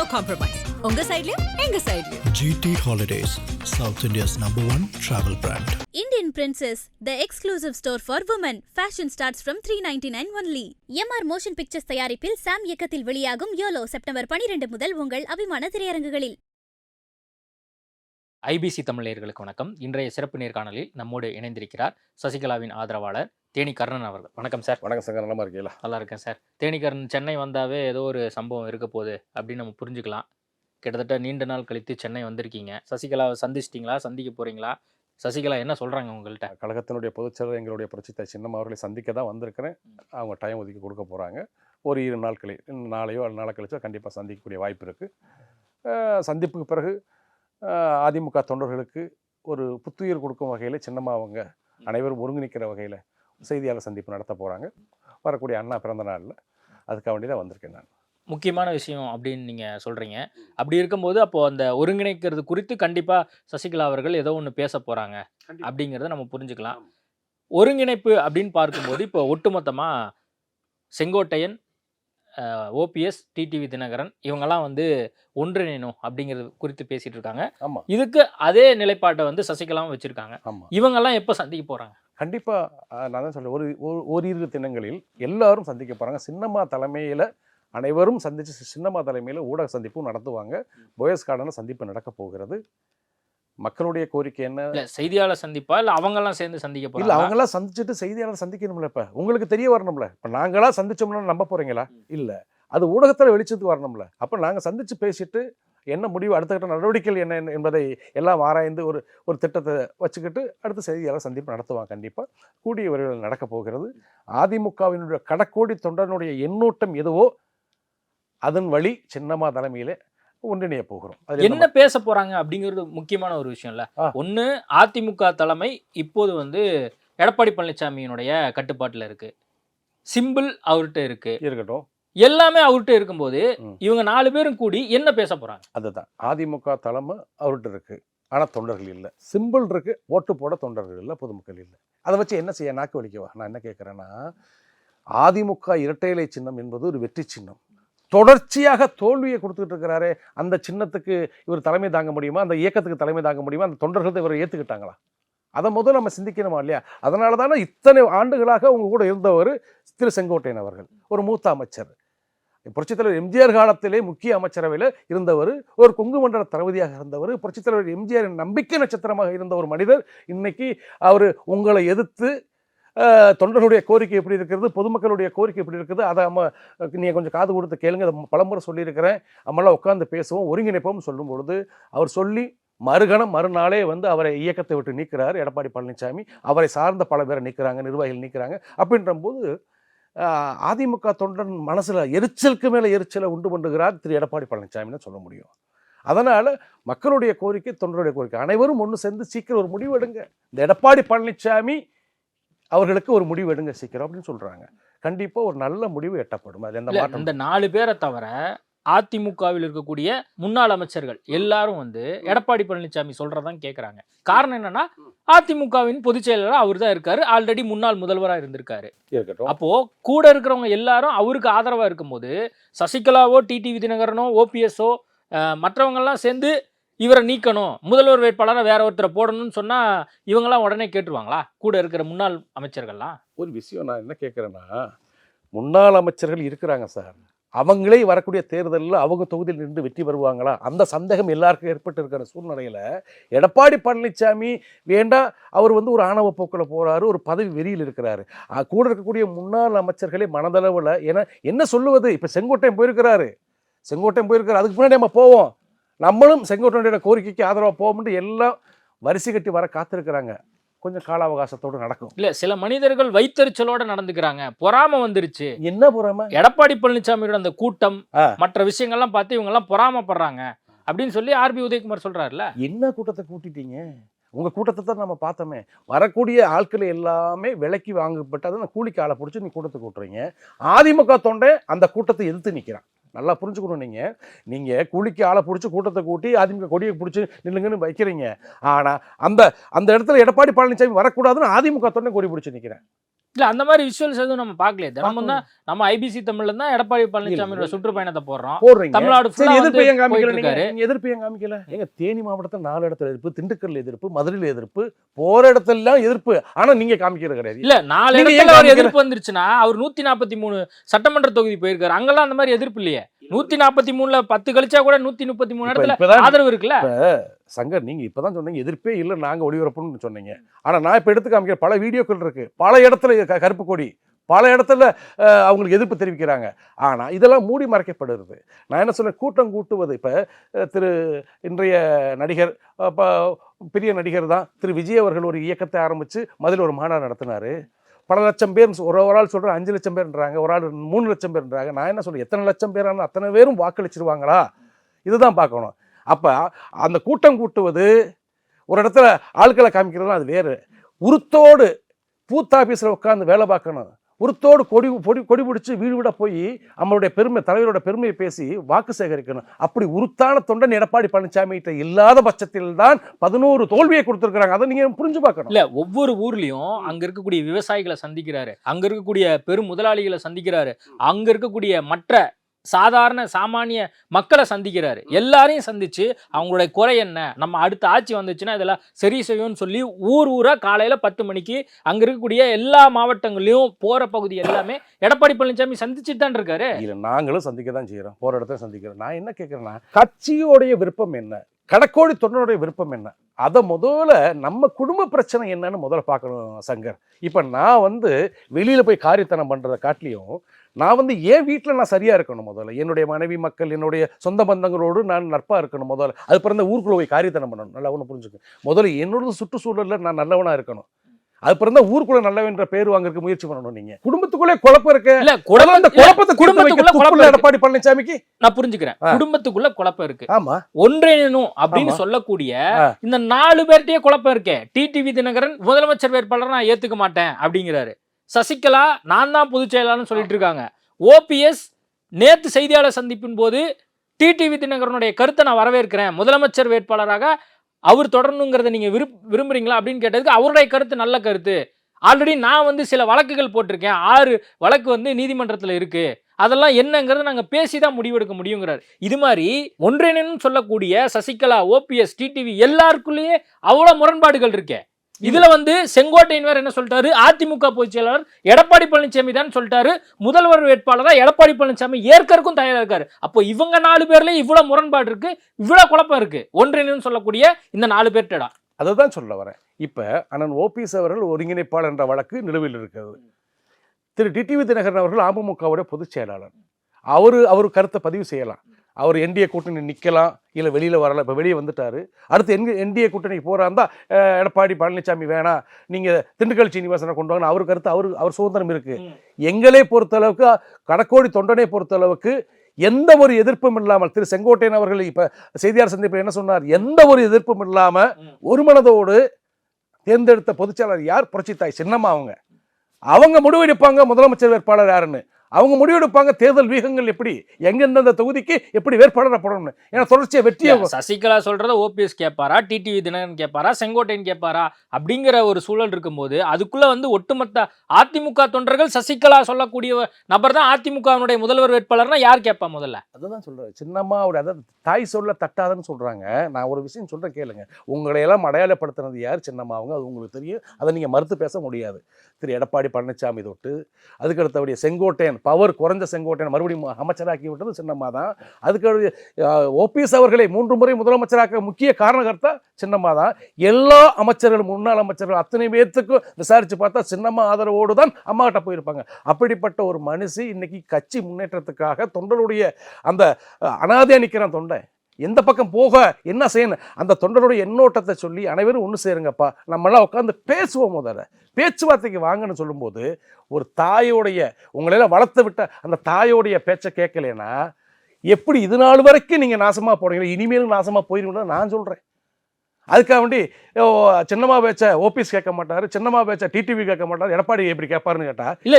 No compromise உங்க சைடுலயும் எங்க சைடுலயும் GT Holidays, South India's number one travel brand. Indian Princess, the exclusive store for women. Fashion starts from 399 only. MR Motion Pictures தயாரிப்பில் Sam இயக்கத்தில் வெளியாகும் YOLO September 12 முதல் உங்கள் அபிமான திரையரங்குகளில் ஐபிசி தமிழர்களுக்கு வணக்கம் இன்றைய சிறப்பு நேர்காணலில் நம்மோடு இணைந்திருக்கிறார் சசிகலாவின் ஆதரவாளர் தேனி கர்ணன் அவர்கள். வணக்கம் சார். வணக்கம் சங்கர் நலமா இருக்கீங்களா? நல்லா இருக்கேன் சார். தேனி கர்ணன் சென்னை வந்தாவே ஏதோ ஒரு சம்பவம் இருக்க போகுது அப்படின்னு நம்ம புரிஞ்சுக்கலாம். கிட்டத்தட்ட நீண்ட நாள் கழித்து சென்னை வந்திருக்கீங்க. சசிகலாவை சந்திச்சிட்டிங்களா? சந்திக்க போறீங்களா? சசிகலா என்ன சொல்றாங்க உங்கள்கிட்ட கழகத்தினுடைய பொதுச்செயலர் எங்களுடைய புரட்சித்த சின்னம் அவர்களை சந்திக்க தான் வந்திருக்கிறேன். அவங்க டைம் ஒதுக்கி கொடுக்க போகிறாங்க ஒரு இரு நாட்களில் இன்னும் நாளையோ நாளை கழிச்சோ கண்டிப்பாக சந்திக்கக்கூடிய வாய்ப்பு இருக்குது சந்திப்புக்கு பிறகு அதிமுக தொண்டர்களுக்கு ஒரு புத்துயிர் கொடுக்கும் வகையில் சின்னம்மா அவங்க அனைவரும் ஒருங்கிணைக்கிற வகையில் செய்தியாளர் சந்திப்பு நடத்த போகிறாங்க வரக்கூடிய அண்ணா பிறந்த நாளில் அதுக்காக வேண்டி தான் வந்திருக்கேன் நான். முக்கியமான விஷயம் அப்படின்னு நீங்க சொல்றீங்க. அப்படி இருக்கும்போது அப்போ அந்த ஒருங்கிணைக்கிறது குறித்து கண்டிப்பா சசிகலா அவர்கள் ஏதோ ஒன்று பேச போறாங்க அப்படிங்கிறத நம்ம புரிஞ்சுக்கலாம். ஒருங்கிணைப்பு அப்படின்னு பார்க்கும்போது இப்போ ஒட்டுமொத்தமா செங்கோட்டையன் ஓபிஎஸ் டிடிவி தினகரன் இவங்கெல்லாம் வந்து ஒன்றிணைணும் அப்படிங்கிறது குறித்து பேசிட்டு இருக்காங்க. ஆமாம் இதுக்கு அதே நிலைப்பாட்டை வந்து சசிகலாவும் வச்சிருக்காங்க. இவங்கெல்லாம் எப்போ சந்திக்க போறாங்க? கண்டிப்பாக நான் தான் சொல்றேன். ஒரு ஒரு- ஓரிரு தினங்களில் எல்லாரும் சந்திக்க போகிறாங்க சின்னம்மா தலைமையில் அனைவரும் சந்தித்து சின்னம்மா தலைமையில் ஊடக சந்திப்பும் நடத்துவாங்க. போயஸ் கார்டனில் சந்திப்பு நடக்க போகிறது. மக்களுடைய கோரிக்கை என்ன? இல்ல செய்தியாளர் சந்திப்பா? இல்ல அவங்கெல்லாம் சேர்ந்து சந்திக்க இல்ல போறாங்க அவங்களாம் சந்திச்சுட்டு செய்தியாளர் சந்திக்கணும்ல இப்ப. உங்களுக்கு தெரிய வரணும்ல. இப்ப நாங்களா சந்திச்சோம்னா நம்ப போறீங்களா? இல்ல. அது ஊடகத்துல வெளிச்சத்துக்கு வரணும்ல. அப்ப நாங்க சந்திச்சு பேசிட்டு என்ன முடிவு அடுத்த கட்ட நடவடிக்கைகள் என்ன என்பதை எல்லாம் ஆராய்ந்து ஒரு ஒரு திட்டத்தை வச்சுக்கிட்டு அடுத்த செய்தியாளர் சந்திப்பு நடத்துவாங்க கண்டிப்பா. கூடிய விரைவில் நடக்க போகிறது. அதிமுகவினுடைய கடக்கோடி தொண்டனுடைய எண்ணூட்டம் எதுவோ அதன் வழி சின்னம்மா தலைமையிலே ஒன்றிணைய போகிறோம். என்ன பேச போறாங்க அப்படிங்கிறது முக்கியமான ஒரு விஷயம் இல்ல ஆ. ஒண்ணு அதிமுக தலைமை இப்போது வந்து எடப்பாடி பழனிசாமியினுடைய கட்டுப்பாட்டுல இருக்கு. சிம்பிள் அவர்கிட்ட இருக்கு. இருக்கட்டும். எல்லாமே அவர்கிட்ட இருக்கும்போது. இவங்க நாலு பேரும் கூடி என்ன பேச போறாங்க? அதுதான். அதிமுக தலைமை அவர்கிட்ட இருக்கு. ஆனா தொண்டர்கள் இல்லை. சிம்பிள் இருக்கு. ஓட்டு போட தொண்டர்கள் இல்லை. பொதுமக்கள் இல்லை. அதை வச்சு என்ன செய்ய நாக்கு வலிக்கவா? நான் என்ன கேட்குறேன்னா அதிமுக இரட்டை இலை சின்னம் என்பது ஒரு வெற்றி சின்னம். தொடர்ச்சியாக தோல்வியை கொடுத்துட்டு இருக்கிறாரே அந்த சின்னத்துக்கு இவர் தலைமை தாங்க முடியுமா? அந்த இயக்கத்துக்கு தலைமை தாங்க முடியுமா? அந்த தொண்டர்கள் இவரை ஏற்றுக்கிட்டாங்களா அதை முதல்ல நம்ம சிந்திக்கணுமா இல்லையா? அதனால தானே இத்தனை ஆண்டுகளாக அவங்க கூட இருந்தவர் திரு செங்கோட்டையன் அவர்கள் ஒரு மூத்த அமைச்சர். புரட்சித்தலைவர் எம்ஜிஆர் காலத்திலே முக்கிய அமைச்சரவையில் இருந்தவர் ஒரு கொங்கு மண்டல தளபதியாக இருந்தவர் புரட்சித்தலைவர் எம்ஜிஆரின் நம்பிக்கை நட்சத்திரமாக இருந்த ஒரு மனிதர். இன்னைக்கு அவர் உங்களை எதிர்த்து தொண்டர்களுடைய கோரிக்கை எப்படி இருக்கிறது பொதுமக்களுடைய கோரிக்கை எப்படி இருக்குது அதை நம்ம நீங்கள் கொஞ்சம் காது கொடுத்து கேளுங்க அதை பலமுறை சொல்லியிருக்கிறேன். நம்மளாம் உட்காந்து பேசுவோம் ஒருங்கிணைப்போம் சொல்லும் பொழுது அவர் சொல்லி மறுகணம் மறுநாளே வந்து அவரை இயக்கத்தை விட்டு நீக்கிறார் எடப்பாடி பழனிசாமி. அவரை சார்ந்த பல பேரை நீக்கிறாங்க நிர்வாகிகள் நீக்கிறாங்க. அப்படின்ற போது அதிமுக தொண்டன் மனசுல எரிச்சலுக்கு மேல எரிச்சலை உண்டு பண்ணுகிறார் திரு எடப்பாடி பழனிசாமின்னு சொல்ல முடியும். அதனால மக்களுடைய கோரிக்கை தொண்டருடைய கோரிக்கை. அனைவரும் ஒன்று சேர்ந்து சீக்கிரம் ஒரு முடிவு எடுங்க. இந்த எடப்பாடி பழனிசாமி அவர்களுக்கு ஒரு முடிவு எடுங்க சீக்கிரம் அப்படின்னு சொல்றாங்க. கண்டிப்பா ஒரு நல்ல முடிவு எட்டப்படும். அது எந்த மாற்றம் இந்த நாலு பேரை தவிர அதிமுகவில் இருக்கக்கூடிய முன்னாள் அமைச்சர்கள் எல்லாரும் வந்து எடப்பாடி பழனிசாமி சொல்றதான் கேக்குறாங்க. காரணம் என்னன்னா அதிமுகவின் பொதுச் செயலாளர் அவர் தான் இருக்காரு. ஆல்ரெடி முன்னாள் முதல்வரா இருந்திருக்காரு. இருக்கட்டும். அப்போ கூட இருக்கிறவங்க எல்லாரும் அவருக்கு ஆதரவா இருக்கும்போது சசிகலாவோ டிடிவி தினகரனோ ஓபிஎஸ்ஓ மற்றவங்க எல்லாம் சேர்ந்து இவரை நீக்கணும் முதல்வர் வேட்பாளரை வேற ஒருத்தரை போடணும்னு சொன்னா இவங்கெல்லாம் உடனே கேட்டுருவாங்களா? கூட இருக்கிற முன்னாள் அமைச்சர்கள்லாம்? ஒரு விஷயம் நான் என்ன கேட்குறேன்னா முன்னாள் அமைச்சர்கள் இருக்கிறாங்க சார். அவங்களே வரக்கூடிய தேர்தலில் அவங்க தொகுதியில் நின்று வெற்றி பெறுவாங்களா? அந்த சந்தேகம் எல்லாருக்கும் ஏற்பட்டு இருக்கிற சூழ்நிலையில் எடப்பாடி பழனிசாமி வேண்டாம் அவர் வந்து ஒரு ஆணவ போக்கில் போகிறாரு ஒரு பதவி வெறியில் இருக்கிறாரு. கூட இருக்கக்கூடிய முன்னாள் அமைச்சர்களே மனதளவில் ஏன்னா என்ன சொல்லுவது? இப்போ செங்கோட்டையன் போயிருக்கிறாரு. செங்கோட்டையன் போயிருக்காரு அதுக்கு முன்னாடி நம்ம போவோம். நம்மளும் செங்கோட்டையனுடைய கோரிக்கைக்கு ஆதரவாக போவோம்னு எல்லாம் வரிசை கட்டி வர காத்திருக்கிறாங்க. கொஞ்சம் கால அவகாசத்தோடு நடக்கும். இல்ல சில மனிதர்கள் வைத்தறிச்சலோட நடந்துக்கிறாங்க. பொறாம வந்துருச்சு. என்ன போறாம? எடப்பாடி பழனிசாமியோட அந்த கூட்டம். மற்ற விஷயங்கள்லாம் பார்த்து இவங்க எல்லாம் பொறாமப்படுறாங்க. அப்படின்னு சொல்லி ஆர்பி உதயகுமார் சொல்றாருல்ல. என்ன கூட்டத்தை கூட்டிட்டீங்க? உங்க கூட்டத்தை தான் நம்ம பார்த்தோமே. வரக்கூடிய ஆட்களை எல்லாமே விலைக்கு வாங்கப்பட்டு அதை நான் கூலிக்கு ஆளை பிடிச்சி நீ கூட்டத்தை கூட்டுறீங்க அதிமுக தொண்டை அந்த கூட்டத்தை எதிர்த்து நிற்கிறான் நல்லா புரிஞ்சுக்கணும் நீங்க. நீங்க கூலிக்கு ஆளை பிடிச்சி கூட்டத்தை கூட்டி அதிமுக கொடியை பிடிச்சி நில்லுங்கன்னு வைக்கிறீங்க. ஆனா அந்த அந்த இடத்துல எடப்பாடி பழனிசாமி வரக்கூடாதுன்னு அதிமுக தொண்டை கொடி பிடிச்சி நிற்கிறேன் இல்ல அந்த மாதிரி விஷுவல்ஸ் எதுவும் நம்ம பார்க்கலையே. தினமும் தான். நம்ம ஐபிசி தமிழ்ல தான் எடப்பாடி பழனிசாமியோட. சுற்றுப்பயணத்தை போடுறோம். தமிழ்நாடு எதிர்ப்பு ஏன் காமிக்கல எதிர்ப்பு ஏன் காமிக்கல? எங்க தேனி மாவட்டத்தில் நாலு இடத்துல எதிர்ப்பு திண்டுக்கல்ல எதிர்ப்பு மதுரையில எதிர்ப்பு போற இடத்துல எல்லாம் எதிர்ப்பு. ஆனா நீங்க காமிக்கிறது கிடையாது. இல்ல நாலு இடத்துல? எதிர்ப்பு வந்துருச்சுன்னா அவர் நூத்தி நாற்பத்தி மூணு சட்டமன்ற தொகுதி போயிருக்காரு. அங்கெல்லாம் அந்த மாதிரி எதிர்ப்பு இல்லையே. நூத்தி நாற்பத்தி மூணுல பத்து கழிச்சா கூட நூத்தி முப்பத்தி மூணு இடத்துல ஆதரவு இருக்குல்ல? சங்கர் நீங்க இப்பதான் சொன்னீங்க. எதிர்ப்பே இல்ல நாங்க ஒளிபரப்புன்னு சொன்னீங்க. ஆனா நான் இப்ப எடுத்து காமிக்கிற பல வீடியோக்கள் இருக்கு. பல இடத்துல கருப்பு கொடி. பல இடத்துல அவங்களுக்கு எதிர்ப்பு தெரிவிக்கிறாங்க. ஆனா இதெல்லாம் மூடி மறைக்கப்படுறது. நான் என்ன சொல்றேன் கூட்டம் கூட்டுவது. இப்ப திரு இன்றைய நடிகர் பெரிய நடிகர் தான். திரு விஜய் அவர்கள் ஒரு இயக்கத்தை ஆரம்பிச்சு மதுரையில் ஒரு மாநாடு நடத்தினாரு. பல லட்சம் பேர் ஒரு ஒரு ஆள் சொல்கிற அஞ்சு லட்சம் பேர்ன்றாங்க ஒரு ஆள் மூணு லட்சம் பேர்ன்றாங்க. நான் என்ன சொல்கிறேன் எத்தனை லட்சம் பேரான அத்தனை பேரும் வாக்களிச்சிருவாங்களா? இதுதான் பார்க்கணும். அப்போ அந்த கூட்டம் கூட்டுவது ஒரு இடத்துல ஆட்களை காமிக்கிறதுலாம் அது வேறு. உருத்தோடு பூத் ஆஃபீஸில் உட்காந்து வேலை பார்க்கணும். உருத்தோடு கொடி பொடி கொடி பிடிச்சி வீடு விட போய் நம்மளுடைய பெருமை தலைவரோட பெருமையை பேசி வாக்கு சேகரிக்கணும். அப்படி உருத்தான தொண்டன் எடப்பாடி பழனிசாமி கிட்ட இல்லாத பட்சத்தில் தான் பதினோரு தோல்வியை கொடுத்துருக்குறாங்க. அதை நீங்கள் புரிஞ்சு பார்க்கணும். இல்ல ஒவ்வொரு ஊர்லயும் அங்க இருக்கக்கூடிய விவசாயிகளை சந்திக்கிறாரு. அங்க இருக்கக்கூடிய பெரும் முதலாளிகளை சந்திக்கிறாரு. அங்க இருக்கக்கூடிய மற்ற சாதாரண சாமானிய மக்களை சந்திக்கிறாரு. எல்லாரையும் சந்திச்சு அவங்களுடைய குறை என்ன? நம்ம அடுத்த ஆட்சி வந்துச்சுன்னா இதெல்லாம் சரி செய்யும்னு சொல்லி ஊர் ஊரா காலையில பத்து மணிக்கு அங்க இருக்கக்கூடிய எல்லா மாவட்டங்களையும் போற பகுதி எல்லாமே எடப்பாடி பழனிசாமி சந்திச்சுட்டு தான் இருக்காரு. இல்லை நாங்களும் சந்திக்க தான் செய்கிறோம் போகிற இடத்துல சந்திக்கிறோம். நான் என்ன கேட்குறேன்னா கட்சியோடைய விருப்பம் என்ன? கடக்கோடி தொண்டனுடைய விருப்பம் என்ன? அதை முதல்ல நம்ம குடும்ப பிரச்சனை என்னன்னு முதல்ல பார்க்கணும் சங்கர். இப்போ நான் வந்து வெளியில் போய் காரியத்தனம் பண்ணுறதை காட்டிலையும் நான் வந்து என் வீட்டில் நான் சரியாக இருக்கணும் முதல்ல. என்னுடைய மனைவி மக்கள் என்னுடைய சொந்த பந்தங்களோடு நான் நட்பாக இருக்கணும் முதல்ல. அது பிறந்த ஊருக்குள்ளே போய் காரியத்தனம் பண்ணணும். நல்லா ஒன்று புரிஞ்சுக்கணும் முதல்ல என்னோட சுற்றுச்சூழலில் நான் நல்லவனாக இருக்கணும். அது பிறந்த ஊருக்குள்ள நல்லவன்ற பேர் வாங்குறதுக்கு முயற்சி பண்ணணும் நீங்க. குடும்பத்துக்குள்ளே குழப்பம் இருக்கு. இல்ல குழப்பம் அந்த குடும்பம் குழப்பத்தை குடும்பத்துக்குள்ள குழப்பம். எடப்பாடி பழனிசாமிக்கு நான் புரிஞ்சுக்கிறேன். குடும்பத்துக்குள்ள குழப்பம் இருக்கு. ஆமா. ஒன்றிணைணும் அப்படின்னு. சொல்லக்கூடிய. இந்த நாலு பேர்ட்டயே குழப்பம் இருக்கே. டிடிவி தினகரன் முதலமைச்சர் வேட்பாளர் நான் ஏத்துக்க மாட்டேன் அப்படிங்கிறாரு. சசிகலா நான் தான் பொதுச் செயலாளர்னு சொல்லிட்டு இருக்காங்க. ஓபிஎஸ் நேத்து செய்தியாளர் சந்திப்பின் போது டிடிவி தினகரனுடைய கருத்தை நான் வரவேற்கிறேன். முதலமைச்சர் வேட்பாளராக அவர் தொடரணுங்கிறத நீங்கள் விருப் விரும்புகிறீங்களா அப்படின்னு கேட்டதுக்கு அவருடைய கருத்து நல்ல கருத்து. ஆல்ரெடி நான் வந்து சில வழக்குகள் போட்டிருக்கேன். ஆறு வழக்கு வந்து நீதிமன்றத்தில் இருக்குது அதெல்லாம் என்னங்கிறத நாங்கள் பேசி தான் முடிவெடுக்க முடியுங்கிறார். இது மாதிரி ஒன்றிணைன்னு சொல்லக்கூடிய சசிகலா ஓபிஎஸ் டிடிவி எல்லாருக்குள்ளேயே அவ்வளோ முரண்பாடுகள் இருக்கே. இதுல வந்து செங்கோட்டையன் வேற என்ன சொல்லிட்டாரு? அதிமுக பொதுச் செயலாளர் எடப்பாடி பழனிசாமி தான் சொல்லிட்டாரு. முதல்வர் வேட்பாளராக எடப்பாடி பழனிசாமி ஏற்கறக்கும் தயாரா இருக்காரு. அப்போ இவங்க நாலு பேர்ல இவ்வளவு முரண்பாடு இருக்கு இவ்வளவு குழப்பம் இருக்கு. ஒன்றிணைன்னு சொல்லக்கூடிய இந்த நாலு பேர்ட்டடா அதை தான் சொல்ல வரேன். இப்போ அண்ணன் ஓபிஎஸ் அவர்கள் ஒருங்கிணைப்பாளர் என்ற வழக்கு நிலுவையில் இருக்கிறது. திரு டிடிவி தினகரன் அவர்கள் அமமுகவுடைய பொதுச் செயலாளர். அவர் அவர் கருத்தை பதிவு செய்யலாம். அவர் என்டிஏ கூட்டணி நிற்கலாம் இல்லை வெளியில் வரலாம் இப்போ வெளியே வந்துட்டாரு. அடுத்து எங்க என்டிஏ கூட்டணிக்கு போகிறாந்தா எடப்பாடி பழனிசாமி வேணாம் நீங்கள் திண்டுக்கல் சீனிவாசனை கொண்டு வாங்க. அவர் கருத்து அவர் அவர் சுதந்திரம் இருக்குது. எங்களை பொறுத்தளவுக்கு கடக்கோடி தொண்டனை பொறுத்தளவுக்கு எந்த ஒரு எதிர்ப்பும் இல்லாமல் திரு செங்கோட்டையன் அவர்கள் இப்போ செய்தியாளர் சந்திப்பில் என்ன சொன்னார்? எந்த ஒரு எதிர்ப்பும் இல்லாமல். ஒரு மனதோடு தேர்ந்தெடுத்த பொதுச்செயலாளர் யார்? புரட்சித்தாய் சின்னம்மா அவங்க. அவங்க முடிவெடுப்பாங்க முதலமைச்சர் வேட்பாளர் யாருன்னு. அவங்க முடிவெடுப்பாங்க. தேர்தல் வீகங்கள் எப்படி? எங்கெந்தந்த தொகுதிக்கு எப்படி வேட்பாளரை போடணும்னு. ஏன்னா தொடர்ச்சியாக வெற்றியை சசிகலா சொல்றத ஓபிஎஸ் கேட்பாரா? டிடிவி தினகரன் கேட்பாரா? செங்கோட்டையன் கேட்பாரா? அப்படிங்கிற ஒரு சூழல் இருக்கும்போது அதுக்குள்ள வந்து ஒட்டுமொத்த அதிமுக தொண்டர்கள் சசிகலா சொல்லக்கூடிய நபர் தான் அதிமுகவினுடைய முதல்வர் வேட்பாளர்னா யார் கேட்பா முதல்ல? அதுதான் சொல்கிறேன் சின்னம்மாவுடைய அதாவது தாய் சொல்ல தட்டாதுன்னு சொல்கிறாங்க நான் ஒரு விஷயம் சொல்கிறேன் கேளுங்க. உங்களை எல்லாம் அடையாளப்படுத்தினது யார்? சின்னம்மா அவங்க. அது உங்களுக்கு தெரியும். அதை நீங்கள் மறுத்து பேச முடியாது. திரு. எடப்பாடி பழனிசாமி தொட்டு அதுக்கடுத்தபடிய செங்கோட்டையன் பவர் குறைஞ்ச செங்கோட்டையன் மறுபடியும் அமைச்சராக்கி விட்டது சின்னம்மா தான். அதுக்கு ஓபிஎஸ் அவர்களை மூன்று முறை முதலமைச்சராக்க முக்கிய காரணகர்த்தா சின்னம்மா தான். எல்லா அமைச்சர்களும் முன்னாள் அமைச்சர்கள் அத்தனை பேர்த்துக்கும் விசாரித்து பார்த்தா சின்னம்மா ஆதரவோடு தான் அம்மாகிட்ட போயிருப்பாங்க. அப்படிப்பட்ட ஒரு மனுஷி இன்னைக்கு கட்சி முன்னேற்றத்துக்காக தொண்டருடைய அந்த அனாதையாக நிற்கிறான் தொண்டை. எந்த பக்கம் போக என்ன செய்யணும் அந்த தொண்டருடைய எண்ணோட்டத்தை சொல்லி அனைவரும் ஒன்று சேருங்கப்பா. நம்மளாம் உட்காந்து பேசுவோம் முதல்ல. பேச்சுவார்த்தைக்கு வாங்கன்னு சொல்லும்போது ஒரு தாயோடைய உங்களையெல்லாம் வளர்த்து விட்ட அந்த தாயோடைய பேச்சை கேட்கலைன்னா எப்படி இது நாள் வரைக்கும் நீங்கள் நாசமாக போனீங்களோ இனிமேலும் நாசமாக போயிருக்கணும் நான் சொல்கிறேன் அதுக்காக வேண்டி ஓ, சின்னம்மா பேச்ச ஓபிஎஸ் கேட்க மாட்டாரு சின்னம்மா பேச்ச டிடிவி கேட்க மாட்டாரு எடப்பாடி எப்படி கேட்பாருன்னு கேட்டா இல்ல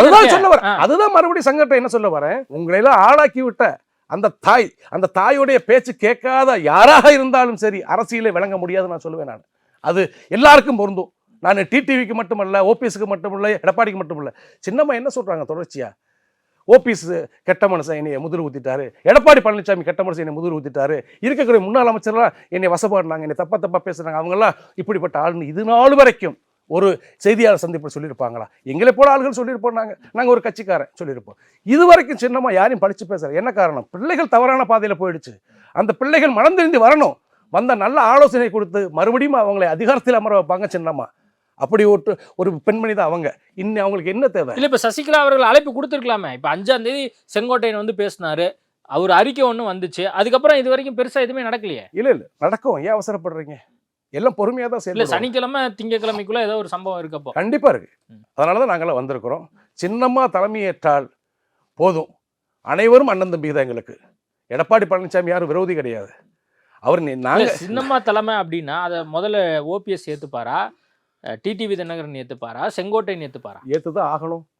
அதுதான். சொல்ல வரேன். அதுதான் மறுபடியும் சங்கத்தை என்ன சொல்ல வரேன்? உங்களை எல்லாம் ஆளாக்கி விட்ட அந்த தாய் அந்த தாயுடைய பேச்சு கேட்காத யாராக இருந்தாலும் சரி அரசியலை விளங்க முடியாது நான் சொல்லுவேன் நான். அது எல்லாருக்கும் பொருந்தும். நான் டிடிவிக்கு மட்டுமல்ல ஓபிஎஸ்க்கு மட்டுமல்ல எடப்பாடிக்கு மட்டுமல்ல. சின்னம்மா என்ன சொல்கிறாங்க தொடர்ச்சியா? ஓபிஎஸ் கெட்ட மனுஷன் என்னை முதிர் ஊத்திட்டாரு. எடப்பாடி பழனிசாமி கெட்ட மனுஷன் என்னை முதிர் ஊத்திட்டாரு. இருக்கக்கூடிய முன்னாள் அமைச்சர்லாம் என்னை வசப்பாடினாங்க என்னை தப்பா தப்பா பேசுறாங்க அவங்கெல்லாம் இப்படிப்பட்ட ஆளுன்னு இது நாள் வரைக்கும் ஒரு செய்தியாளர் சந்திப்பில் சொல்லியிருப்பாங்களா? எங்களை போல ஆளுகள் சொல்லியிருப்போம் நாங்கள் நாங்கள் ஒரு கட்சிக்காரன் சொல்லியிருப்போம். இது வரைக்கும் சின்னமா யாரையும் படிச்சு பேசுற என்ன காரணம்? பிள்ளைகள் தவறான பாதையில் போயிடுச்சு. அந்த பிள்ளைகள் மனம் தெரிந்து வரணும். வந்த நல்ல ஆலோசனை கொடுத்து மறுபடியும் அவங்களை அதிகாரத்தில் அமர வைப்பாங்க சின்னம்மா. அப்படி ஒரு ஒரு பெண்மணி தான் அவங்க. இன்னும் அவங்களுக்கு என்ன தேவை? இல்ல இப்ப சசிகலா அவர்கள் அழைப்பு கொடுத்துருக்கலாமே. இப்ப அஞ்சாம் தேதி செங்கோட்டையன் வந்து பேசினாரு. அவர் அறிக்கை ஒண்ணு வந்துச்சு. அதுக்கப்புறம் இது வரைக்கும் பெருசா எதுவுமே நடக்கலையே? இல்ல இல்ல. நடக்கும். ஏன் அவசரப்படுறீங்க? எல்லாம் பொறுமையா தான் செயல்படுவோம் சனிக்கிழமை திங்கக்கிழமைக்குள்ள ஏதோ ஒரு சம்பவம் இருக்கப்போ கண்டிப்பா இருக்கு. ம். அதனால தான் நாங்களாம் வந்திருக்கிறோம். சின்னம்மா தலைமையேற்றால் போதும். அனைவரும் அண்ணன் தம்பி தான் எங்களுக்கு. எடப்பாடி பழனிசாமி யாரும் விரோதி கிடையாது. அவர் நீ- இல்ல, நாங்க சின்னம்மா தலைமை அப்படின்னா அதை முதல்ல ஓபிஎஸ் ஏத்துப்பாரா? டிடிவி தினகரன் ஏத்துப்பாரா? செங்கோட்டையன் ஏத்துப்பாரா? ஏற்றுதான் ஆகணும்.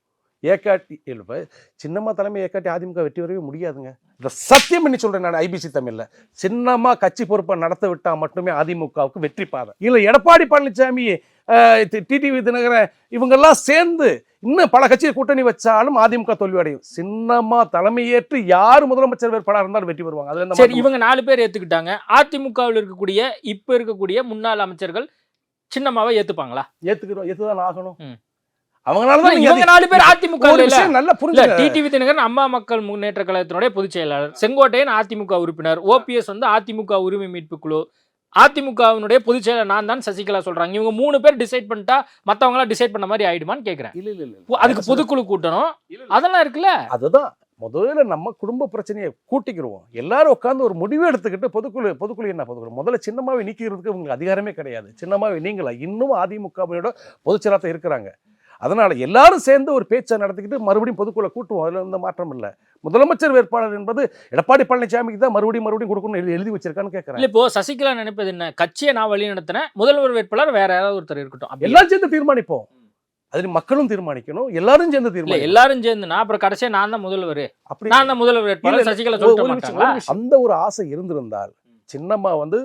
ஏக்காட்டி இல்லை சின்னம்மா தலைமை ஏக்காட்டி அதிமுக வெற்றி வரவே முடியாதுங்க. இந்த சத்தியம் பண்ணி சொல்றேன் நான் ஐபிசி தமிழ்ல. சின்னம்மா கட்சி பொறுப்பை நடத்த விட்டா மட்டுமே அதிமுகவுக்கு வெற்றி பாதை. இல்லை எடப்பாடி பழனிசாமி டிடிவி தினகரன் இவங்கெல்லாம் சேர்ந்து இன்னும் பல கட்சியை கூட்டணி வச்சாலும் அதிமுக தோல்வி அடையும். சின்னம்மா தலைமையேற்று யார் முதலமைச்சர் வேட்பாளர் இருந்தாலும் வெற்றி பெறுவாங்க. அதுல சரி இவங்க நாலு பேர் ஏத்துக்கிட்டாங்க. அதிமுகவில் இருக்கக்கூடிய இப்ப இருக்கக்கூடிய முன்னாள் அமைச்சர்கள் சின்னம்மாவை ஏத்துப்பாங்களா? ஏத்துக்கிறோம் ஏத்துதான் ஆகணும். அவங்களால தான் இவங்க நாலு பேர் அதிமுக நல்லா புரிஞ்சுங்க. டிடிவி தினகரன் அம்மா மக்கள் முன்னேற்ற கழகத்தினுடைய பொதுச் செயலாளர் செங்கோட்டையன் அதிமுக உறுப்பினர். ஓபிஎஸ் வந்து அதிமுக உரிமை மீட்பு குழு. அதிமுகவினுடைய பொதுச் செயலர் நான் தான் சசிகலா சொல்றாங்க. இவங்க மூணு பேர் டிசைட் பண்ணிட்டா மத்தவங்க எல்லாம் டிசைட் பண்ண மாதிரி ஆயிடுமான்னு கேக்குறேன். இல்ல இல்ல அதுக்கு பொதுக்குழு கூட்டணும். அதெல்லாம் இருக்குல்ல. அதுதான். முதல்ல நம்ம குடும்ப பிரச்சனையை கூட்டிக்கிருவோம். எல்லாரும் உட்காந்து ஒரு முடிவு எடுத்துக்கிட்டு பொதுக்குழு பொதுக்குழு என்ன பொதுக்குழு? முதல்ல சின்னமாவை நீக்கிறதுக்கு உங்களுக்கு அதிகாரமே கிடையாது. சின்னமாவை நீங்களா இன்னும் அதிமுகவினோட பொதுச்செயலாளர் இருக்கிறாங்க. அதனால எல்லாரும் சேர்ந்து ஒரு பேச்சை நடத்திக்கிட்டு மறுபடியும் பொதுக்குழு கூட்டுவோம். அதுல எந்த மாற்றம் இல்லை. முதலமைச்சர் வேட்பாளர் என்பது எடப்பாடி பழனிசாமிக்கு தான் மறுபடியும் மறுபடியும் கொடுக்கணும்னு எழுதி எழுதி வச்சிருக்கான்னு கேட்கறேன் இப்போ சசிகலா நினைப்பது என்ன? கட்சியை நான் வழி நடத்தினேன் முதல்வர் வேட்பாளர் வேற யாராவது ஒருத்தர் இருக்கட்டும். எல்லாம் சேர்ந்து தீர்மானிப்போம். அது மக்களும் தீர்மானிக்கணும் எல்லாரும் சேர்ந்து தீர்மானிக்கணும். எல்லாரும் சேர்ந்துனா அப்புறம் கடைசியா நான் தான் முதல்வர். அப்படி நான் தான் முதல்வர் வேட்பாளர். சசிகலா. அந்த ஒரு ஆசை இருந்திருந்தால் சின்னம்மா வந்து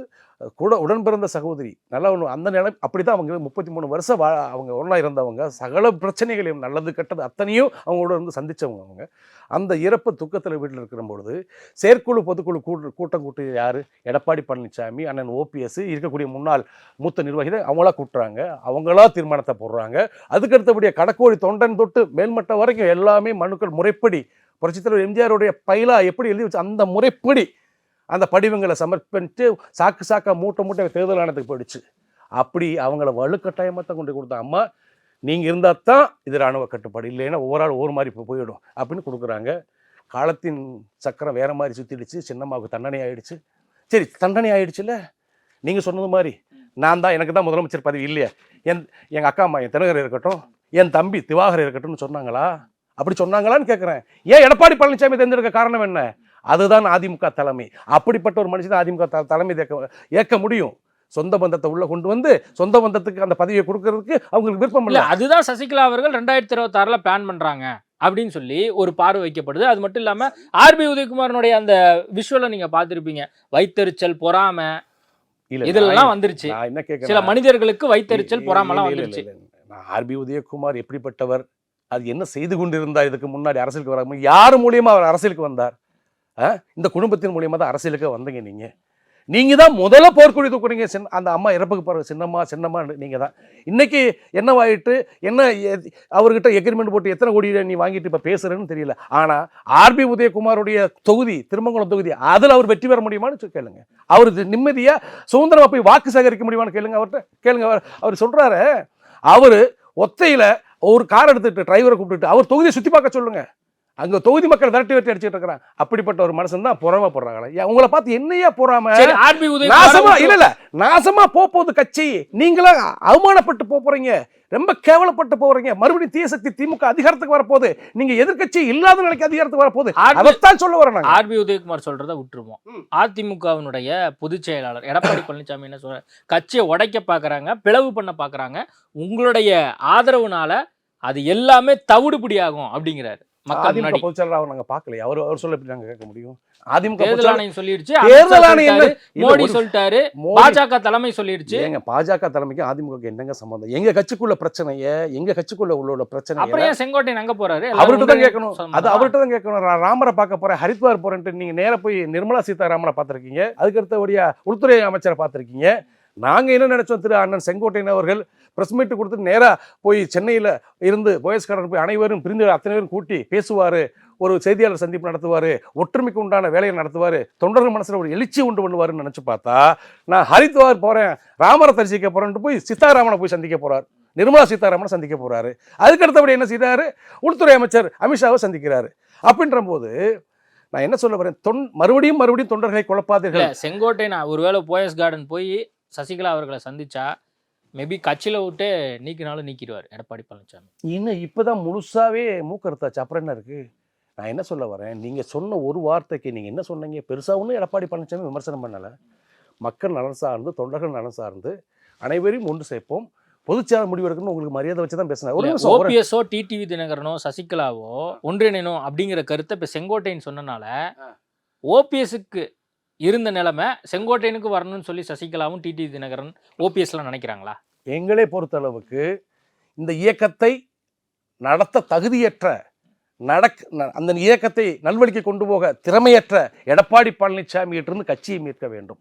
கூட உடன் பிறந்த சகோதரி நல்லா ஒன்று அந்த நிலை அப்படிதான் அவங்க முப்பத்தி மூணு வருஷம் வா அவங்க ஒன்றா இருந்தவங்க. சகல பிரச்சனைகளையும் நல்லது கெட்டது அத்தனையும் அவங்களோட இருந்து சந்திச்சவங்க அவங்க. அந்த இறப்பு துக்கத்தில் வீட்டில் இருக்கிற பொழுது செயற்குழு பொதுக்குழு கூட்டு கூட்டம் கூட்டு யார்? எடப்பாடி பழனிசாமி அண்ணன் ஓபிஎஸ் இருக்கக்கூடிய முன்னாள் மூத்த நிர்வாகிகள் அவங்களா கூட்டுறாங்க. அவங்களா தீர்மானத்தை போடுறாங்க. அதுக்கு கடக்கோடி தொண்டன் தொட்டு மேல்மட்டம் வரைக்கும் எல்லாமே மனுக்கள் முறைப்படி புரட்சித்தலைவர் எம்ஜிஆருடைய பைலா எப்படி எழுதி வச்சு அந்த முறைப்படி அந்த படிவங்களை சமர்ப்பித்து சாக்கு சாக்கா மூட்டை மூட்டை தேர்தல் ஆணையத்துக்கு போயிடுச்சு. அப்படி அவங்கள வலுக்கட்டாயமாக தான் கொண்டு கொடுத்த அம்மா நீங்கள் இருந்தால் தான் இது ராணுவ கட்டுப்பாடு. இல்லைன்னா ஒவ்வொரு ஆள் ஒவ்வொரு மாதிரி இப்போ போயிடும் அப்படின்னு கொடுக்குறாங்க. காலத்தின் சக்கரம் வேற மாதிரி சுற்றிடுச்சு சின்னம்மாவுக்கு தண்டனை ஆகிடுச்சு சரி தண்டனை ஆகிடுச்சுல்ல நீங்கள் சொன்னது மாதிரி நான் தான் எனக்கு தான் முதலமைச்சர் பதவி இல்லையா. என் எங்கள் அக்கா அம்மா என் தினகர் இருக்கட்டும் என் தம்பி திவாகர் இருக்கட்டும்னு சொன்னாங்களா? அப்படி சொன்னாங்களான்னு கேட்குறேன் ஏன் எடப்பாடி பழனிசாமி தேர்ந்தெடுக்க காரணம் என்ன? அதுதான் அதிமுக தலைமை. அப்படிப்பட்ட ஒரு மனுஷன் அதிமுக தலைமை ஏற்க ஏற்க முடியும். சொந்த பந்தத்தை உள்ள கொண்டு வந்து சொந்த பந்தத்துக்கு அந்த பதவியை கொடுக்கறதுக்கு அவங்களுக்கு விருப்பம் இல்ல அதுதான் சசிகலா அவர்கள் ரெண்டாயிரத்தி இருபத்தாறுல பிளான் பண்றாங்க. அப்படின்னு சொல்லி ஒரு பார்வை வைக்கப்படுது. அது மட்டும் இல்லாம ஆர்பி உதயகுமாரனுடைய அந்த விஷுவலை நீங்க பார்த்திருப்பீங்க. வைத்தறிச்சல் பொறாம. இதெல்லாம் வந்துருச்சு. சில மனிதர்களுக்கு வைத்தறிச்சல் பொறாமலாம் வந்துருச்சு. ஆர்பி உதயகுமார் எப்படிப்பட்டவர்? அது என்ன செய்து கொண்டிருந்தார்? இதுக்கு முன்னாடி அரசியலுக்கு வராம யார் மூலியமா அவர் அரசியலுக்கு வந்தார்? இந்த குடும்பத்தின் மூலியமாக தான் அரசியலுக்கு வந்தீங்க நீங்கள் நீங்கள் தான் முதல்ல போர்க்குடி தூக்குறீங்க சின்ன அந்த அம்மா இறப்புக்கு பாருங்க சின்னம்மா சின்னம்மா நீங்கள் தான். இன்னைக்கு என்னவாயிட்டு என்ன எ- அவர்கிட்ட எக்ரிமெண்ட் போட்டு எத்தனை கோடி நீ வாங்கிட்டு இப்போ பேசுகிறேன்னு தெரியல. ஆனால் ஆர்பி உதயகுமாருடைய தொகுதி திருமங்கலம் தொகுதி அதில் அவர் வெற்றி பெற முடியுமான்னு சொல்லி கேளுங்க. அவர் நிம்மதியாக சுதந்திரமாக போய் வாக்கு சேகரிக்க முடியுமான்னு கேளுங்க அவர்கிட்ட கேளுங்க அவர் அவர் சொல்கிறாரு அவர் ஒத்தையில் ஒரு கார் எடுத்துட்டு டிரைவரை கூப்பிட்டுட்டு அவர் தொகுதியை சுற்றி பார்க்க சொல்லுங்கள் அங்க தொகுதி மக்கள் விரட்டி விரட்டி அடிச்சிட்டு இருக்கிறான் அப்படிப்பட்ட ஒரு மனுஷன் தான் பொறாமப்படுறாங்களே உங்களை பார்த்து என்னையா பொறாம? நாசமா இல்ல இல்ல. நாசமா போக போகுது கட்சி. நீங்களா அவமானப்பட்டு போப் போறீங்க ரொம்ப கேவலப்பட்டு போறீங்க. மறுபடியும் தீய சக்தி திமுக அதிகாரத்துக்கு வரப்போகுது. நீங்க எதிர்க்கட்சி இல்லாத நிலைக்கு அதிகாரத்துக்கு வரப்போகுது. அதைத்தான் சொல்ல வரேன். ஆர்பி உதயகுமார் சொல்றத விட்டுருவோம். அதிமுகவினுடைய பொதுச் செயலாளர் எடப்பாடி பழனிசாமி என்ன சொல்ற கட்சியை உடைக்க பாக்குறாங்க பிளவு பண்ண பாக்குறாங்க. உங்களுடைய ஆதரவுனால அது எல்லாமே தவிடுபடியாகும் அப்படிங்கிறாரு. அதிமுக அவர் நாங்க பார்க்கலையே. அவர் அவர் சொல்ல எப்படி நாங்க கேட்க முடியும்? அதிமுக தேர்தல் பொதுச் ஆணையம் சொல்லிடுச்சு தேர்தல் அமித்ஷா ஆணையம் சொல்லிட்டாரு, இல்ல, மோடி ஒரு- சொல்லிட்டாரு மோடி- பாஜக தலைமை சொல்லிடுச்சு. ஏங்க பாஜக தலைமைக்கு அதிமுக என்னங்க சம்பந்தம்? எங்க கட்சிக்குள்ள பிரச்சனைய எங்க கட்சிக்குள்ள உள்ள பிரச்சனை அப்புறம் ஏன் செங்கோட்டையன் அங்க போறாரு? அவர்கிட்ட தான் கேட்கணும்? அது அவர்கிட்ட தான் கேட்கணும். ராமரை பார்க்க போறேன் ஹரித்வார் போறேன்ட்டு நீங்க நேரா போய் நிர்மலா சீதாராமனை பார்த்திருக்கீங்க. அதுக்கு அடுத்தபடியா உள்துறை அமைச்சரை பார்த்திருக்கீங்க. நாங்கள் என்ன நினைச்சோம் திரு அண்ணன் செங்கோட்டையன் அவர்கள்? பிரஸ் மீட் கொடுத்து நேராக போய் சென்னையில் இருந்து போயஸ்காரன் போய் அனைவரும் பிரிந்து அத்தனை பேரும் கூட்டி பேசுவார். ஒரு செய்தியாளர் சந்திப்பு நடத்துவார். ஒற்றுமைக்கு உண்டான வேலையை நடத்துவார். தொண்டர்கள் மனசில் ஒரு எழுச்சி உண்டு பண்ணுவாருன்னு நினச்சி பார்த்தா நான் ஹரித்வார் போகிறேன் ராமரை தரிசிக்க போகிறேன்ட்டு போய் சீதாராமனை போய் சந்திக்க போகிறார் நிர்மலா சீதாராமனை சந்திக்க போகிறாரு அதுக்கு அடுத்தபடி என்ன செய்கிறாரு உள்துறை அமைச்சர் அமித்ஷாவை சந்திக்கிறாரு. அப்படின்ற போது நான் என்ன சொல்ல வரேன்? தொன் மறுபடியும் மறுபடியும் தொண்டர்களை குழப்பாதீர்கள். செங்கோட்டை நான் ஒருவேளை போயஸ் கார்டன் போய் சசிகலா அவர்களை சந்திச்சா மேபி கட்சியில விட்டு நீக்கினாலும் நீக்கிடுவார் எடப்பாடி பழனிசாமி. இன்னும் இப்பதான் முழுசாவே மூக்கறுத்தாச்சு. அப்புறம் என்ன இருக்கு? நான் என்ன சொல்ல வரேன்? நீங்க சொன்ன ஒரு வார்த்தைக்கு நீங்க என்ன சொன்னீங்க? பெருசா ஒன்றும் எடப்பாடி பழனிசாமி விமர்சனம் பண்ணல. மக்கள் நலன் சார்ந்து தொண்டர்கள் நலன் சார்ந்து அனைவரையும் ஒன்று சேர்ப்போம். பொதுச்செயலாளர் முடிவெடுக்கணும்னு உங்களுக்கு மரியாதை வச்சு தான் பேசினேன். ஒரு ஓபிஎஸ்ஓ டிடிவி தினகரனோ சசிகலாவோ ஒன்றிணைணும் அப்படிங்கிற கருத்தை இப்ப செங்கோட்டையன் சொன்னனால ஓபிஎஸ்க்கு இருந்த நிலைமை செங்கோட்டையனுக்கு வரணும்னு சொல்லி சசிகலாவும் டிடி தினகரன் ஓபிஎஸ்லாம் நினைக்கிறாங்களா? எங்களை பொறுத்தளவுக்கு இந்த இயக்கத்தை நடத்த தகுதியற்ற நடக் ந- அந்த இயக்கத்தை நல்வழிக்கு கொண்டு போக திறமையற்ற எடப்பாடி பழனிசாமியிட்டிருந்து கட்சியை மீட்க வேண்டும்.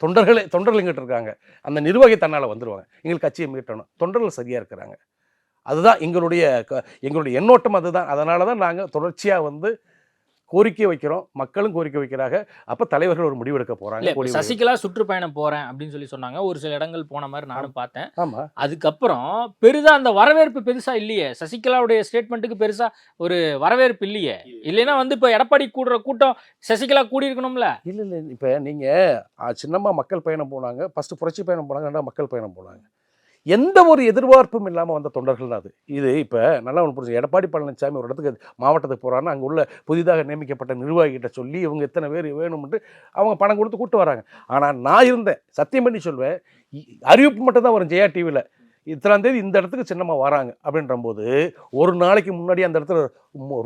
தொண்டர்களே தொண்டர்கள் இங்கிட்டு இருக்காங்க. அந்த நிர்வாகி தன்னால் வந்துடுவாங்க எங்களுக்கு கட்சியை மீட்டணும். தொண்டர்கள் சரியாக இருக்கிறாங்க. அதுதான் எங்களுடைய க- எங்களுடைய எண்ணோட்டம் அதுதான். அதனால தான் நாங்கள் தொடர்ச்சியாக வந்து கோரிக்கை வைக்கிறோம். மக்களும் கோரிக்கை வைக்கிறாங்க. அப்போ தலைவர்கள் ஒரு முடிவெடுக்க போகிறாங்க சசிகலா சுற்றுப்பயணம் போறேன் அப்படின்னு சொல்லி சொன்னாங்க. ஒரு சில இடங்கள் போன மாதிரி நானும் பார்த்தேன். ஆமாம் அதுக்கப்புறம் பெரிதா அந்த வரவேற்பு பெருசா இல்லையே. சசிகலாவுடைய ஸ்டேட்மெண்ட்டுக்கு பெருசா ஒரு வரவேற்பு இல்லையே. இல்லைன்னா வந்து இப்ப எடப்பாடி கூடுற கூட்டம் சசிகலா கூடி இருக்கணும்ல இல்லை இல்லை. இப்போ நீங்கள் சின்னம்மா மக்கள் பயணம் போனாங்க. ஃபஸ்ட்டு புரட்சி பயணம் போனாங்க. ரெண்டாவது மக்கள் பயணம் போனாங்க. எந்த ஒரு எதிர்பார்ப்பும் இல்லாமல் வந்த தொண்டர்கள் தான் அது. இது இப்போ நல்லா ஒன்று புரிஞ்சு எடப்பாடி பழனிசாமி ஒரு இடத்துக்கு மாவட்டத்துக்கு போகிறான்னு அங்கே உள்ள புதிதாக நியமிக்கப்பட்ட நிர்வாகிகிட்ட சொல்லி இவங்க எத்தனை பேர் வேணும்ன்ட்டு அவங்க பணம் கொடுத்து கூப்பிட்டு வராங்க. ஆனால் நான் இருந்தேன். சத்தியம் பண்ணி சொல்வேன். இ- அறிவிப்பு மட்டும் தான் வரும் ஜெயா டிவியில் இத்தனாம் தேதி இந்த இடத்துக்கு சின்னமாக வராங்க அப்படின்ற போது ஒரு நாளைக்கு முன்னாடி அந்த இடத்துல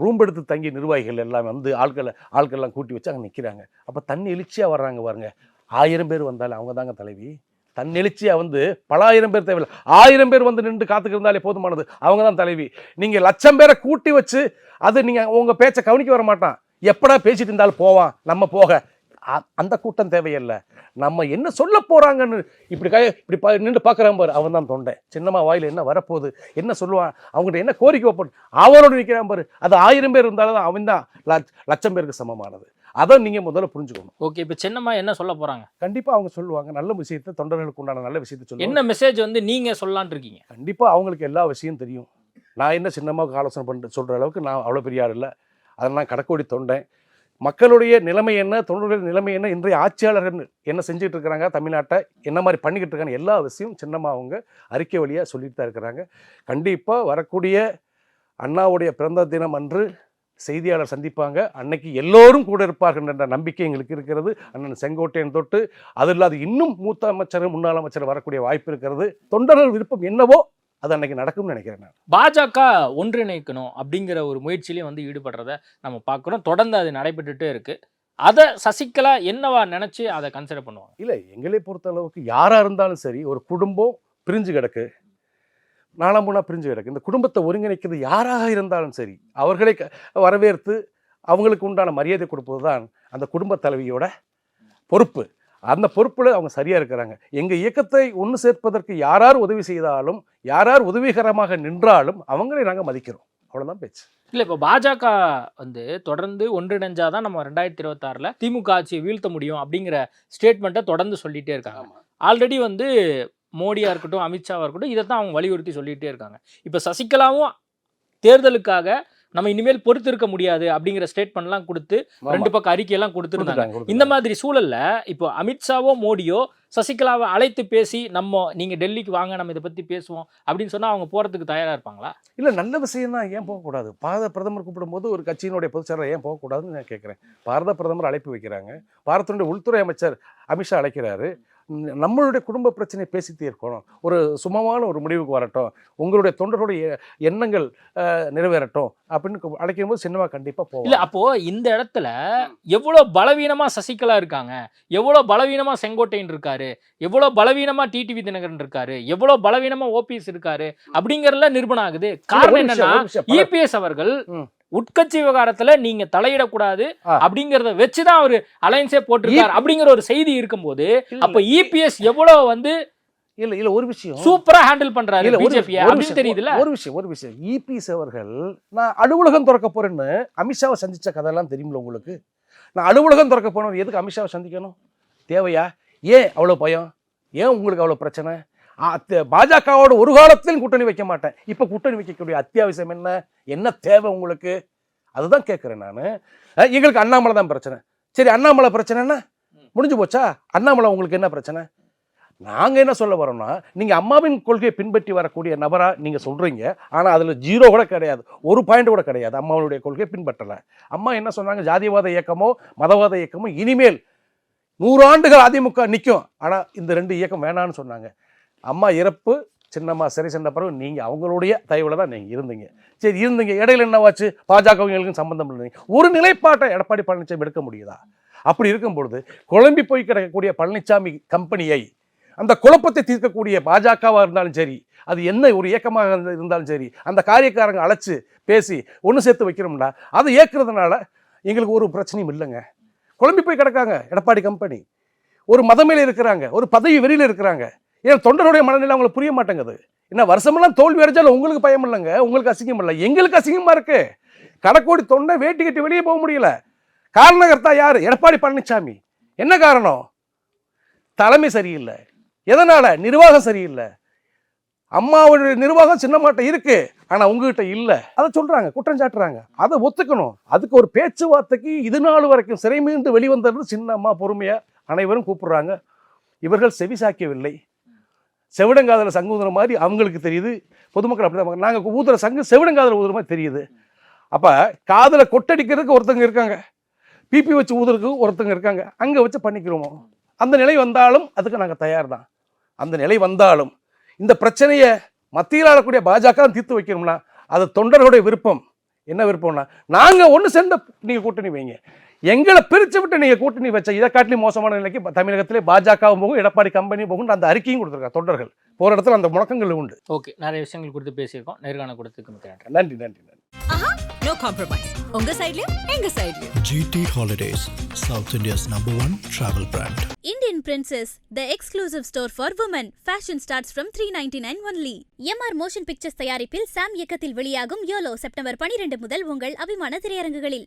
ரூம் எடுத்து தங்கி நிர்வாகிகள் எல்லாம் வந்து ஆட்களை ஆட்கள்லாம் கூட்டி வச்சு அங்கே நிற்கிறாங்க அப்போ தண்ணி எழுச்சியாக வர்றாங்க பாருங்க. ஆயிரம் பேர் வந்தாலும் அவங்க தாங்க தலைவி. தன் எழுச்சியாக வந்து பல ஆயிரம் பேர் தேவையில்லை. ஆயிரம் பேர் வந்து நின்று காத்துக்கிருந்தாலே போதுமானது. அவங்க தான் தலைவி. நீங்கள் லட்சம் பேரை கூட்டி வச்சு அது நீங்கள் உங்கள் பேச்சை கவனிக்க வர மாட்டான். எப்படா பேசிட்டு இருந்தாலும் போவான். நம்ம போக. அ- அந்த கூட்டம் தேவையில்லை. நம்ம என்ன சொல்ல போகிறாங்கன்னு இப்படி கை இப்படி பா நின்று பார்க்குறான் பாரு. அவன் தான் தொண்டை. சின்னம்மா வாயில் என்ன வரப்போகுது? என்ன சொல்லுவான்? அவங்ககிட்ட என்ன கோரிக்கை வைப்போம்? அவனோடு நிற்கிறான் பாரு. அது ஆயிரம் பேர் இருந்தாலும் அவன் தான் லட்சம் பேருக்கு சமமானது. அதை நீங்கள் முதல்ல புரிஞ்சுக்கணும். ஓகே இப்ப சின்னம்மா என்ன சொல்ல போறாங்க? கண்டிப்பாக அவங்க சொல்லுவாங்க நல்ல விஷயத்தை தொண்டர்களுக்கு உண்டான நல்ல விஷயத்தை சொல்லுவாங்க. என்ன மெசேஜ் வந்து நீங்க சொல்லலாம்னு இருக்கீங்க? கண்டிப்பாக அவங்களுக்கு எல்லா விஷயம் தெரியும். நான் என்ன சின்னம்மாவுக்கு ஆலோசனை பண்ணிட்டு சொல்கிற அளவுக்கு நான் அவ்வளோ பெரிய ஆள் இல்லை. அதை நான் கடக்கோடி தொண்டேன் மக்களுடைய நிலைமை என்ன தொண்டர்களுடைய நிலைமை என்ன இன்றைய ஆட்சியாளர்கள் என்ன செஞ்சுட்டு இருக்கிறாங்க தமிழ்நாட்டை என்ன மாதிரி பண்ணிக்கிட்டு இருக்காங்க எல்லா விஷயம் சின்னம்மா அவங்க அறிக்கை வழியாக சொல்லிட்டு தான் இருக்கிறாங்க. கண்டிப்பாக வரக்கூடிய அண்ணாவுடைய பிறந்த தினம் அன்று செய்தியாளர் சந்திப்பாங்க. அன்னைக்கு எல்லோரும் கூட இருப்பார்கள் என்ற நம்பிக்கை எங்களுக்கு இருக்கிறது. அண்ணன் செங்கோட்டையன் தொட்டு அது இல்லாத இன்னும் மூத்த அமைச்சர் முன்னாள் அமைச்சர் வரக்கூடிய வாய்ப்பு இருக்கிறது. தொண்டர்கள் விருப்பம் என்னவோ அது அன்னைக்கு நடக்கும்னு நினைக்கிறேன் நான். பாஜக ஒன்றிணைக்கணும் அப்படிங்கிற ஒரு முயற்சியிலையும் வந்து ஈடுபடுறத நம்ம பார்க்குறோம். தொடர்ந்து அது நடைபெற்றுட்டே இருக்கு. அதை சசிகலா என்னவா நினைச்சு அதை கன்சிடர் பண்ணுவாங்க? இல்லை எங்களை பொறுத்த அளவுக்கு யாராக இருந்தாலும் சரி ஒரு குடும்பம் பிரிஞ்சு கிடக்கு. நாலாம் மூணா பிரிஞ்சு கிடக்கு. இந்த குடும்பத்தை ஒருங்கிணைக்கிறது யாராக இருந்தாலும் சரி அவர்களை க- வரவேற்று அவங்களுக்கு உண்டான மரியாதை கொடுப்பது தான் அந்த குடும்ப தலைவியோட பொறுப்பு. அந்த பொறுப்பில் அவங்க சரியாக இருக்கிறாங்க. எங்கள் இயக்கத்தை ஒன்று சேர்ப்பதற்கு யாரார் உதவி செய்தாலும் யாரார் உதவிகரமாக நின்றாலும் அவங்களை நாங்கள் மதிக்கிறோம். அவ்வளோதான் பேச்சு. இல்ல இப்ப பாஜக வந்து தொடர்ந்து ஒன்றிணைஞ்சாதான் நம்ம ரெண்டாயிரத்தி இருபத்தாறுல திமுக ஆட்சியை வீழ்த்த முடியும் அப்படிங்கிற ஸ்டேட்மெண்ட்டை தொடர்ந்து சொல்லிட்டே இருக்காங்க. ஆல்ரெடி வந்து மோடியா இருக்கட்டும் அமித்ஷாவா இருக்கட்டும் இதைத்தான் அவங்க வலியுறுத்தி சொல்லிட்டே இருக்காங்க. இப்ப சசிகலாவும் தேர்தலுக்காக நம்ம இனிமேல் பொறுத்து இருக்க முடியாது அப்படிங்கிற ஸ்டேட்மெண்ட்லாம் கொடுத்து ரெண்டு பக்கம் அறிக்கையெல்லாம் கொடுத்துருந்தாங்க. இந்த. மாதிரி சூழல்ல இப்போ அமித்ஷாவோ மோடியோ சசிகலாவை அழைத்து பேசி நம்ம நீங்க டெல்லிக்கு வாங்க நம்ம இதை பத்தி பேசுவோம் அப்படின்னு சொன்னா அவங்க போறதுக்கு தயாரா இருப்பாங்களா? இல்லை நல்ல விஷயம் தான் ஏன் போகக்கூடாது? பாரத பிரதமர் கூப்பிடும்போது ஒரு கட்சியினுடைய பொதுச்செயலர் ஏன் போகக்கூடாதுன்னு நான் கேட்குறேன். பாரத பிரதமர் அழைப்பு வைக்கிறாங்க. பாரதத்தினுடைய உள்துறை அமைச்சர் அமித்ஷா அழைக்கிறாரு. நம்மளுடைய குடும்ப பிரச்சனையை பேசி தீர்க்கணும் ஒரு சுமமான ஒரு முடிவுக்கு வரட்டும். உங்களுடைய தொண்டர்களுடைய எண்ணங்கள் நிறைவேறட்டும் அப்படின்னு அழைக்கும் போது சினிமா கண்டிப்பாக இல்ல போகும் அப்போ இந்த இடத்துல எவ்வளவு பலவீனமா சசிகலா இருக்காங்க? எவ்வளவு பலவீனமா செங்கோட்டையன் இருக்காரு? எவ்வளவு பலவீனமா டிடிவி தினகரன் இருக்காரு? எவ்வளவு பலவீனமா ஓபிஎஸ் இருக்காரு? அப்படிங்கறதுல நிரூபணம் ஆகுது காரணம் என்னன்னா இபிஎஸ் அவர்கள். உட்கட்சி விவகாரத்துல நீங்க தலையிடக்கூடாது. அப்படிங்கறத வச்சுதான் அவர் அலைன்ஸே போட்டிருக்காரு அப்படிங்கிற ஒரு செய்தி இருக்கும்போது அப்ப இபிஎஸ் எவ்வளவு வந்து இல்ல இல்ல ஒரு விஷயம். சூப்பரா ஹேண்டில் பண்றாரு இல்ல, ஒரு விஷயம், ஒரு விஷயம், ஒரு விஷயம் இபிஎஸ் அவர்கள் நான் அலுவலகம் திறக்க போறேன்னு அமித்ஷாவை சந்திச்ச கதையெல்லாம் தெரியுமில்ல உங்களுக்கு? நான் அலுவலகம் திறக்க போனவர் எதுக்கு அமித்ஷாவை சந்திக்கணும்? தேவையா? ஏன் அவ்வளோ பயம்? ஏன் உங்களுக்கு அவ்வளோ பிரச்சனை? பாஜகவோட ஒரு காலத்திலும் கூட்டணி வைக்க மாட்டேன். இப்போ கூட்டணி வைக்கக்கூடிய அத்தியாவசியம் என்ன? என்ன தேவை உங்களுக்கு? அதுதான் கேட்குறேன் நான். எங்களுக்கு அண்ணாமலை தான் பிரச்சனை. சரி அண்ணாமலை பிரச்சனைன்னா முடிஞ்சு போச்சா? அண்ணாமலை உங்களுக்கு என்ன பிரச்சனை? நாங்கள் என்ன சொல்ல வரோம்னா நீங்கள் அம்மாவின் கொள்கையை பின்பற்றி வரக்கூடிய நபராக நீங்கள் சொல்கிறீங்க ஆனால் அதில் ஜீரோ கூட கிடையாது. ஒரு பாயிண்ட் கூட கிடையாது. அம்மாவுடைய கொள்கையை பின்பற்றலை. அம்மா என்ன சொன்னாங்க? ஜாதிவாத இயக்கமோ மதவாத இயக்கமோ இனிமேல் நூறாண்டுகள் அதிமுக நிற்கும் ஆனால் இந்த ரெண்டு இயக்கம் வேணான்னு சொன்னாங்க. அம்மா இறப்பு சின்னம்மா சிறை சென்ற பிறகு நீங்கள் அவங்களுடைய தயவில் தான் நீங்கள் இருந்தீங்க. சரி இருந்தீங்க. இடையில என்னவாச்சு? பாஜகவங்களுக்கும் சம்பந்தம் இல்லைங்க. ஒரு நிலைப்பாட்டை எடப்பாடி பழனிசாமி எடுக்க முடியுதா? அப்படி இருக்கும் பொழுது குழம்பி போய் கிடக்கக்கூடிய பழனிசாமி கம்பெனியை அந்த குழப்பத்தை தீர்க்கக்கூடிய பாஜகவாக இருந்தாலும் சரி அது என்ன ஒரு இயக்கமாக இருந்தாலும் சரி அந்த காரியக்காரங்க அழைச்சி பேசி ஒன்று சேர்த்து வைக்கிறோம்னா அதை ஏற்கிறதுனால எங்களுக்கு ஒரு பிரச்சனையும் இல்லைங்க. குழம்பி போய் கிடக்காங்க எடப்பாடி கம்பெனி. ஒரு மதமையில் இருக்கிறாங்க. ஒரு பதவி வெறியில் இருக்கிறாங்க. ஏன் தொண்டருடைய மனநிலை அவங்களுக்கு புரிய மாட்டேங்குது. என்ன வருஷமெல்லாம் தோல்வி அடைஞ்சாலும் உங்களுக்கு பயம் இல்லைங்க. உங்களுக்கு அசிங்கம் இல்லை. எங்களுக்கு அசிங்கமாக இருக்கு. கடக்கோடி தொண்டை வேட்டி கட்டி வெளியே போக முடியல. காரணகர்த்தா யார்? எடப்பாடி பழனிசாமி என்ன காரணம்? தலைமை சரியில்லை. எதனால்? நிர்வாகம் சரியில்லை. அம்மாவுடைய நிர்வாகம் சின்னமாட்ட இருக்கு. ஆனால் உங்ககிட்ட இல்லை. அதை சொல்கிறாங்க குற்றம் சாட்டுறாங்க. அதை ஒத்துக்கணும். அதுக்கு ஒரு பேச்சுவார்த்தைக்கு இது நாள் வரைக்கும் சிறை மீண்டு வெளிவந்தது சின்ன அம்மா பொறுமையாக அனைவரும் கூப்பிடுறாங்க. இவர்கள் செவிசாய்க்கவில்லை செவிடங்காதல சங்கு ஊதுற மாதிரி அவங்களுக்கு தெரியுது. பொதுமக்கள் அப்படிதான் நாங்கள் ஊதுற சங்கு செவிடங்காதல ஊதுற மாதிரி தெரியுது. அப்போ காதில் கொட்டடிக்கிறதுக்கு ஒருத்தங்க இருக்காங்க. பிபி வச்சு ஊதுறதுக்கு ஒருத்தங்க இருக்காங்க. அங்கே வச்சு பண்ணிக்கிறோமோ? அந்த நிலை வந்தாலும் அதுக்கு நாங்கள் தயார் தான் அந்த நிலை வந்தாலும் இந்த பிரச்சனையை மத்தியில் ஆளக்கூடிய பாஜக தீர்த்து வைக்கணும்னா அது தொண்டர்களுடைய விருப்பம். என்ன விருப்பம்னா நாங்கள் ஒன்று சேர்ந்த நீங்கள் கூட்டணி வைங்க. எங்களை பிரித்து விட்டு நீங்கள் கூட்டணி வச்ச இதை காட்டிலும் மோசமான நிலைக்கு தமிழகத்திலே பாஜகவும் போகும் எடப்பாடி கம்பெனி போகும் அந்த அறிக்கையும் கொடுத்துருக்காங்க தொண்டர்கள். போகிற இடத்துல அந்த முழக்கங்கள் உண்டு. ஓகே நிறைய விஷயங்கள் குறித்து பேசியிருக்கோம். நேர்காணல் கொடுத்துக்கு நன்றி. நன்றி நன்றி நோ காம்ப்ரமைஸ் உங்க சைட்லயும் எங்க சைட்லயும் GT Holidays, South India's number one travel brand. Indian Princess, the exclusive store for women. Fashion starts from 399 only. MR Motion Pictures தயாரிப்பில் சாம் இயக்கத்தில் வெளியாகும் யோலோ செப்டம்பர் 12 முதல் உங்கள் அபிமான திரையரங்குகளில்.